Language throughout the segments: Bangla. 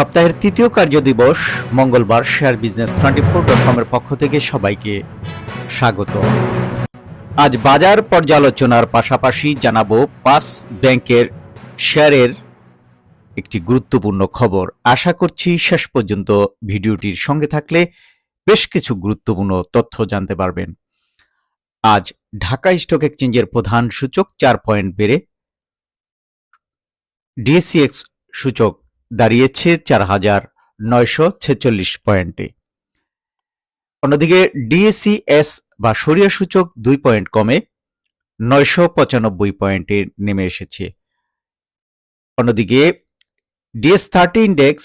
সপ্তাহের তৃতীয় কার্যদিবস মঙ্গলবার share business twenty four dot কমের পক্ষ থেকে সবাইকে স্বাগত। আজ বাজার পর্যালোচনার পাশাপাশি জানাব পাঁচ ব্যাংকের শেয়ারের একটি গুরুত্বপূর্ণ খবর। আশা করছি শেষ পর্যন্ত ভিডিওটির সঙ্গে থাকলে বেশ কিছু গুরুত্বপূর্ণ তথ্য জানতে পারবেন। আজ ঢাকা স্টক এক্সচেঞ্জের প্রধান সূচক চার পয়েন্ট বেড়ে ডিএসিএক্স সূচক দাঁড়িয়েছে চার হাজার নয়শো ছেচল্লিশ পয়েন্টে। অন্যদিকে ডিএসিএস বা সরিয়া সূচক দুই পয়েন্ট কমে নয়শো পঁচানব্বই পয়েন্টে নেমে এসেছে। অন্যদিকে ডিএস থার্টি ইন্ডেক্স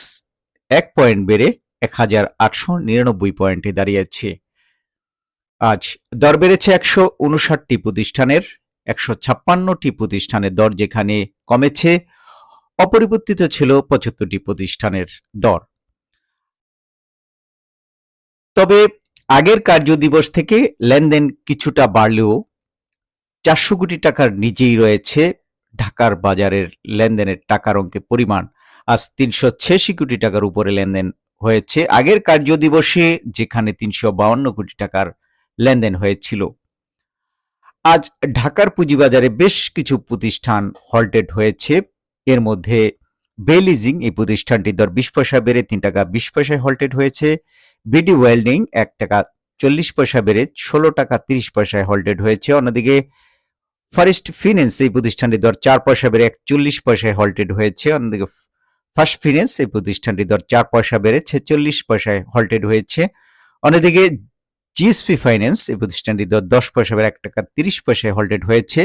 এক পয়েন্ট বেড়ে এক হাজার আটশো নিরানব্বই পয়েন্টে দাঁড়িয়েছে। আজ দর বেড়েছে একশো উনষাটটি প্রতিষ্ঠানের, একশো ছাপ্পান্নটি প্রতিষ্ঠানের দর যেখানে কমেছে অপরিবর্তিত ছিল পঁচাত্তরটি প্রতিষ্ঠানের দর। তবে আগের কার্যদিবস থেকে লেনদেন কিছুটা বাড়লেও চারশো কোটি টাকার নিচেই রয়েছে ঢাকার বাজারের লেনদেনের টাকার অঙ্কে পরিমাণ। আজ তিনশো ছিয়াশি কোটি টাকার উপরে লেনদেন হয়েছে। আগের কার্য দিবসে যেখানে তিনশো বাউন্ন কোটি টাকার লেনদেন হয়েছিল। আজ ঢাকার পুঁজিবাজারে বেশ কিছু প্রতিষ্ঠান হল্টেড হয়েছে। এর মধ্যে বেলিজিং এই প্রতিষ্ঠানটির দর বিশ পয়সা বেড়ে তিন টাকা বিশ পয়সায় হল্টেড হয়েছে। বিডি ওয়েল্ডিং এক টাকা চল্লিশ পয়সা বেড়ে ষোলো টাকা তিরিশ পয়সায় হল্টেড হয়েছে। অন্যদিকে ফরেস্ট ফিন্যান্স এই প্রতিষ্ঠানটির দর চার পয়সা বেড়ে একচল্লিশ পয়সায় হল্টেড হয়েছে। অন্যদিকে ফার্স্ট ফিন্যান্স এই প্রতিষ্ঠানটির দর চার পয়সা বেড়ে ছেচল্লিশ পয়সায় হল্টেড হয়েছে। অন্যদিকে জিএসপি ফাইন্যান্স এই প্রতিষ্ঠানটির দর দশ পয়সা বেড়ে এক টাকা তিরিশ পয়সায় হল্টেড হয়েছে।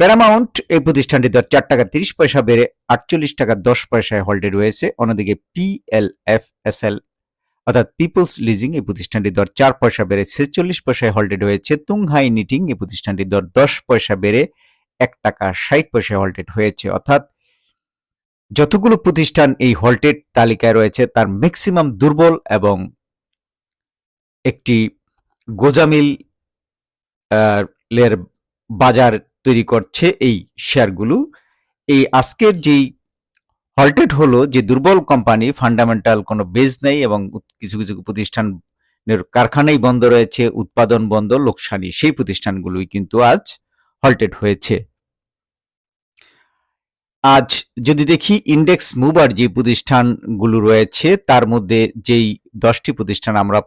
প্যারামাউন্ট এই প্রতিষ্ঠানটি দর চার টাকা তিরিশ পয়সা বেড়ে আটচল্লিশ টাকা দশ পয়সায় হোল্ডেড রয়েছে। অন্যদিকে পিএলএফএসএল অর্থাৎ পিপলস লিজিং এই প্রতিষ্ঠানটির দর চার পয়সা বেড়ে ছেচল্লিশ পয়সায় হোল্ডেড হয়েছে তুংহাই নিটিং এই প্রতিষ্ঠানটির দর দশ পয়সা বেড়ে এক টাকা ষাট পয়সায় হোল্ডেড হয়েছে। অর্থাৎ যতগুলো প্রতিষ্ঠান এই হোল্টেড তালিকায় রয়েছে, তার ম্যাক্সিমাম দুর্বল এবং একটি গোজামিল লের বাজার তৈরি করছে এই শেয়ারগুলো। এই আজকের যেই হল্টেড হলো, যে দুর্বল কোম্পানি ফান্ডামেন্টাল কোনো বেজ নেই এবং কিছু কিছু প্রতিষ্ঠানের কারখানাই বন্ধ রয়েছে, উৎপাদন বন্ধ, লোকসানি, সেই প্রতিষ্ঠানগুলোই কিন্তু আজ হল্টেড হয়েছে। আজ যদি দেখি ইন্ডেক্স মুভার যে প্রতিষ্ঠানগুলো রয়েছে, তার মধ্যে যেই দশটি প্রতিষ্ঠান আমরা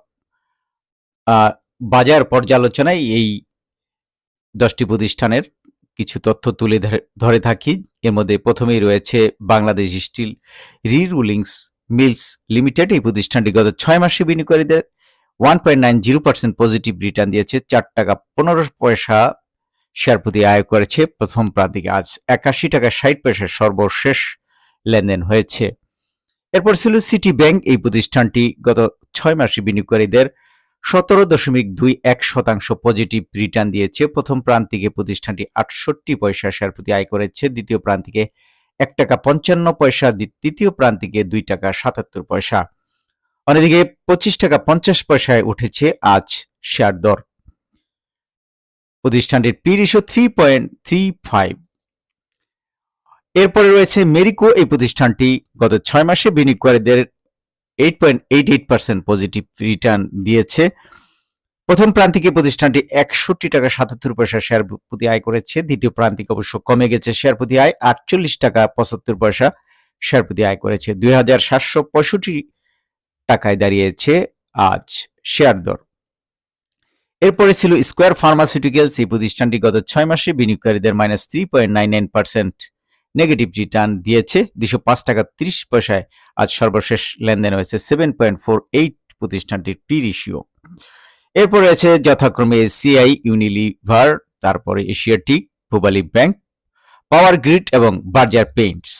বাজার পর্যালোচনায় এই দশটি প্রতিষ্ঠানের কিছু তথ্য তুলে ধরে- থাকি। এর মধ্যে প্রথমেই রয়েছে Bangladesh steel rerolling mills limited. এই প্রতিষ্ঠানটি গত ছয় মাসে বিনিয়োগকারীদের one point nine zero percent positive return দিয়েছে। চার টাকা পনেরো পয়সা শেয়ার প্রতি আয় করেছে। প্রথম প্রান্তিকে আজ একাশি টাকা ষাট পয়সা সর্বশেষ লেনদেন হয়েছে। এরপর ছিল সিটি ব্যাংক এই প্রতিষ্ঠানটি গত ছয় মাসে বিনিয়োগকারীদের সতেরো দশমিক দুই এক শতাংশ পজিটিভ রিটার্ন দিয়েছে। প্রথম প্রান্তিকে প্রতিষ্ঠানটি আটষট্টি পয়সা শেয়ার প্রতি আয় করেছে। দ্বিতীয় প্রান্তিকে এক টাকা পঞ্চান্ন পয়সা তৃতীয় প্রান্তিকে দুই টাকা সাতাত্তর পয়সা। অন্যদিকে পঁচিশ টাকা পঞ্চাশ পয়সায় উঠেছে আজ শেয়ার দর। প্রতিষ্ঠানটির P three point three five. এরপরে রয়েছে মেরিকো। এই প্রতিষ্ঠানটি গত ছয় মাসে বিনিয়োগকারীদের eight point eight eight percent positive return দিয়েছে। প্রথম প্রান্তিকে প্রতিষ্ঠানটি একষট্টি টাকা সাতাত্তর পয়সা শেয়ার প্রতি আয় করেছে। দ্বিতীয় প্রান্তিক অবশ্য কমে গেছে। শেয়ার প্রতি আয় আটচল্লিশ টাকা পঁচাত্তর পয়সা শেয়ার প্রতি আয় করেছে। দুই হাজার সাতশো পঁয়ষট্টি টাকায় দাঁড়িয়েছে আজ শেয়ার দর। এরপরে ছিল স্কোয়ার ফার্মাসিউটিক্যালস এই প্রতিষ্ঠানটি গত ছয় মাসে বিনিয়োগকারীদের minus three point nine nine percent negative return দিয়েছে দুশো পাঁচ টাকা ত্রিশ পয়সায়। আজ সর্বশেষ লেনদেন হয়েছে সেভেন পয়েন্ট ফোর এইট প্রতিষ্ঠানটির পি রেশিও এরপর রয়েছে যথাক্রমে সিআই ইউনিলিভার তারপরে Asiatic Pubali bank, power grid এবং বার্জার পেইন্টস।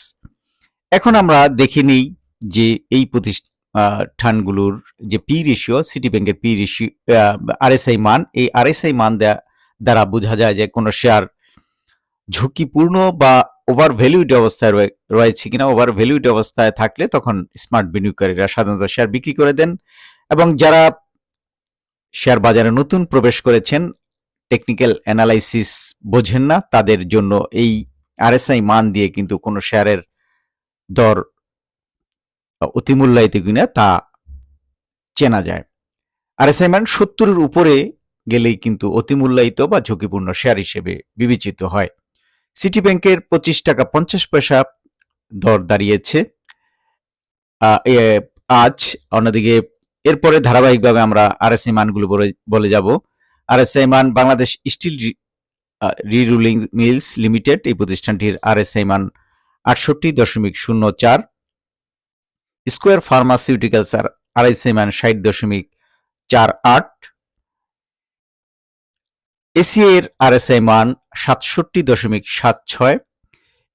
এখন আমরা দেখে নিই যে এই প্রতিষ্ঠানগুলোর যে পি রেশিও সিটি ব্যাংকের পি রেশিও আরএসআই মান, এই আরএসআই মান দ্বারা বোঝা যায় যে কোনো শেয়ার ঝুঁকিপূর্ণ বা ওভার ভ্যালুড অবস্থায় রয়ে- রয়েছে কিনা ওভার ভ্যালুড অবস্থায় থাকলে তখন স্মার্ট বিনিয়োগকারীরা সাধারণত শেয়ার বিক্রি করে দেন। এবং যারা শেয়ার বাজারে নতুন প্রবেশ করেছেন টেকনিক্যাল অ্যানালাইসিস বোঝেন না, তাদের জন্য এই আরএসআই মান দিয়ে কিন্তু কোনো শেয়ারের দর অতিমূল্যায়িত কিনা তা চেনা যায়। আরএসআই মান সত্তরের উপরে গেলেই কিন্তু অতিমূল্যায়িত বা ঝুঁকিপূর্ণ শেয়ার হিসেবে বিবেচিত হয়। সিটি ব্যাংকের পঁচিশ টাকা পঞ্চাশ পয়সা দর দাঁড়িয়েছে। আজ অন্যদিকে এরপরে ধারাবাহিকভাবে আমরা আর আরএসআই মানগুলো বলে- যাব। আরএসআই মান Bangladesh steel rerolling mills limited, এই প্রতিষ্ঠানটির আর আরএসআই মান আটষট্টি দশমিক শূন্য চার। স্কোয়ার ফার্মাসিউটিক্যালস আর আরএসআই মান ষাট দশমিক চার আট। এসিআই এর আরএসআই মান সাতষট্টি দশমিক সাত ছয়।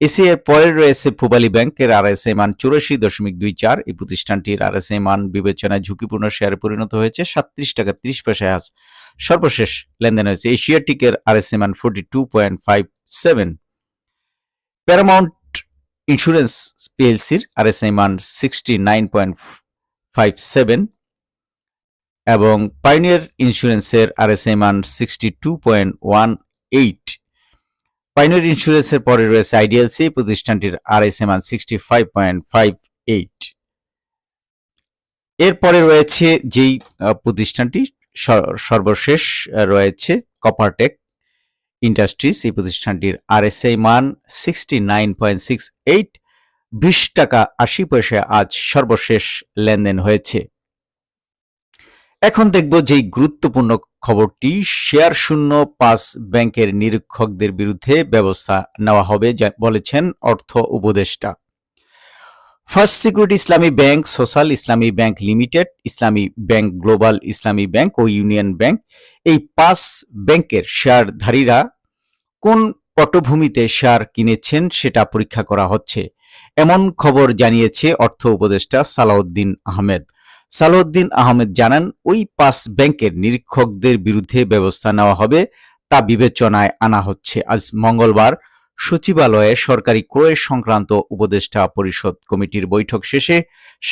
এসিআই এর পরে রয়েছে পূবালী ব্যাংকের আর আরএসআই মান চুরাশি দশমিক দুই চার। এই প্রতিষ্ঠানটির আর আরএসআই মান বিবেচনায় ঝুঁকিপূর্ণ শেয়ারে পরিণত হয়েছে সাতত্রিশ টাকা ত্রিশ পয়সায় আজ। সর্বশেষ লেনদেন হয়েছে এশিয়াটিকের আরএসআই মান forty two point five seven. Paramount insurance পিএলসির RSI মান sixty nine point five seven. এবং পাইনিয়ার ইন্স্যুরেন্সের আরএসআই মান sixty two point one eight Pioneer ইন্স্যুরেন্সের পরে রয়েছে আইডিএলসি প্রতিষ্ঠানটির আরএসআই মান sixty five point five eight এরপরে রয়েছে যেই প্রতিষ্ঠানটি সর্বশেষ রয়েছে কপারটেক ইন্ডাস্ট্রিজ এই প্রতিষ্ঠানটির আর এস আরএসআই মান sixty nine point six eight বিশ টাকা আশি পয়সায় আজ সর্বশেষ লেনদেন হয়েছে। এখন দেখব যে গুরুত্বপূর্ণ খবরটি শেয়ার শূন্য পাঁচ ব্যাংকের নিরীক্ষকদের বিরুদ্ধে ব্যবস্থা নেওয়া হবে বলেছেন অর্থ উপদেষ্টা। First security Islami bank, social Islami bank limited, Islami bank, global Islami bank ও ইউনিয়ন ব্যাংক এই পাঁচ ব্যাংকের শেয়ারধারীরা কোন পটভূমিতে শেয়ার কিনেছেন সেটা পরীক্ষা করা হচ্ছে। এমন খবর জানিয়েছে অর্থ উপদেষ্টা সালাউদ্দিন আহমেদ। সালাউদ্দিন আহমেদ জানান, ওই পাঁচ ব্যাংকের নিরীক্ষকদের বিরুদ্ধে ব্যবস্থা নেওয়া হবে তা বিবেচনায় আনা হচ্ছে। আজ মঙ্গলবার সচিবালয়ে সরকারি ক্রয় সংক্রান্ত উপদেষ্টা পরিষদ কমিটির বৈঠক শেষে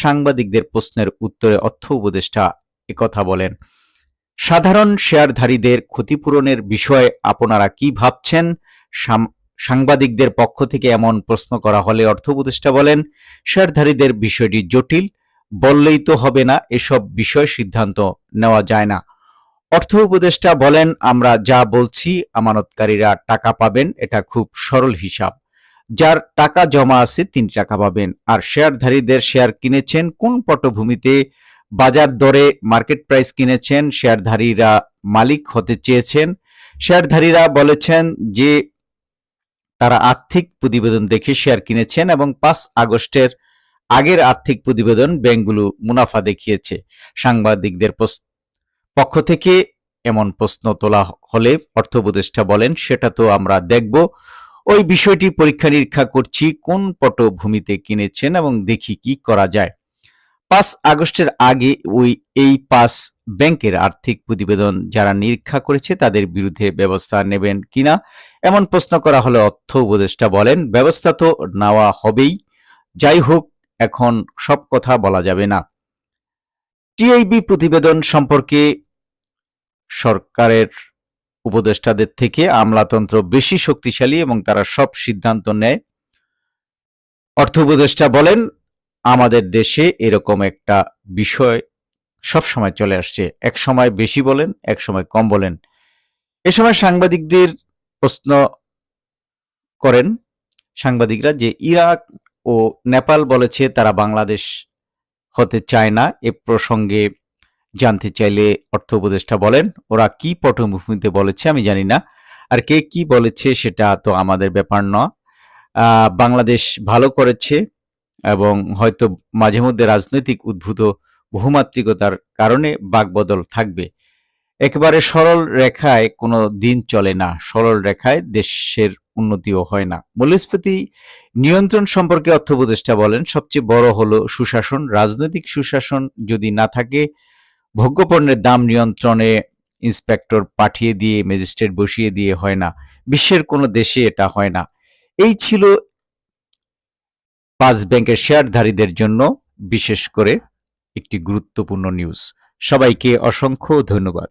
সাংবাদিকদের প্রশ্নের উত্তরে অর্থ উপদেষ্টা একথা বলেন, সাধারণ শেয়ারধারীদের ক্ষতিপূরণের বিষয়ে আপনারা কি ভাবছেন? সাংবাদিকদের পক্ষ থেকে এমন প্রশ্ন করা হলে, অর্থ উপদেষ্টা বলেন, শেয়ারধারীদের বিষয়টি জটিল বললেই তো হবে না, এসব বিষয় সিদ্ধান্ত নেওয়া যায় না। অর্থ উপদেষ্টা বলেন, আমরা যা বলছি আমানতকারীরা টাকা পাবেন, এটা খুব সরল হিসাব। যার টাকা জমা আছে, তিনি টাকা পাবেন। আর শেয়ারধারীদের শেয়ার কিনেছেন, কোন পটভূমিতে বাজার দরে মার্কেট প্রাইস কিনেছেন, শেয়ারধারীরা মালিক হতে চেয়েছেন। শেয়ারধারীরা বলেছেন যে, তারা আর্থিক প্রতিবেদন দেখে শেয়ার কিনেছেন এবং পাঁচ আগস্টের আগের আর্থিক প্রতিবেদন ব্যাংকগুলো মুনাফা দেখিয়েছে। সাংবাদিকদের পক্ষ থেকে এমন প্রশ্ন তোলা হলে অর্থ উপদেষ্টা বলেন, সেটা তো আমরা দেখব। ওই বিষয়টি পরীক্ষা নিরীক্ষা করছি, কোন পটভূমিতে কিনেছেন এবং দেখি কি করা যায়। পাঁচ আগস্টের আগে ওই, এই পাঁচ ব্যাংকের আর্থিক প্রতিবেদন যারা নিরীক্ষা করেছে, তাদের বিরুদ্ধে ব্যবস্থা নেবেন কিনা? এমন প্রশ্ন করা হলে অর্থ উপদেষ্টা বলেন, ব্যবস্থা তো নেওয়া হবেই। যাই হোক এখন সব কথা বলা যাবে না। টিআইবি প্রতিবেদন সম্পর্কে সরকারের উপদেষ্টাদের থেকে আমলাতন্ত্র বেশি শক্তিশালী এবং তারা সব সিদ্ধান্ত নেয়। অর্থ উপদেষ্টা বলেন, আমাদের দেশে এরকম একটা বিষয় সব সময় চলে আসছে। এক সময় বেশি বলেন, এক সময় কম বলেন। এ সময় সাংবাদিকদের প্রশ্ন করেন সাংবাদিকরা যে ইরাক ও নেপাল বলেছে তারা বাংলাদেশ হতে চায় না। এ প্রসঙ্গে জানতে চাইলে অর্থ উপদেষ্টা বলেন, ওরা কি পটভূমিতে বলেছে আমি জানি না। আর কে কি বলেছে সেটা তো আমাদের ব্যাপার না বাংলাদেশ ভালো করেছে এবং হয়তো মাঝে মধ্যে রাজনৈতিক উদ্ভূত বহুমাত্রিকতার কারণে বাকবদল থাকবে। একেবারে সরল রেখায় কোনো দিন চলে না। সরল রেখায় দেশের উন্নতিও হয় না। মূল্যস্ফীতি নিয়ন্ত্রণ সম্পর্কে অর্থ উপদেষ্টা বলেন, সবচেয়ে বড় হলো সুশাসন। রাজনৈতিক সুশাসন যদি না থাকে, ভোগ্যপণ্যের দাম নিয়ন্ত্রণে ইন্সপেক্টর পাঠিয়ে দিয়ে, ম্যাজিস্ট্রেট বসিয়ে দিয়ে হয় না। বিশ্বের কোনো দেশে এটা হয় না। এই ছিল পাঁচ ব্যাংকের শেয়ারধারীদের জন্য বিশেষ করে একটি গুরুত্বপূর্ণ নিউজ সবাইকে অসংখ্য ধন্যবাদ।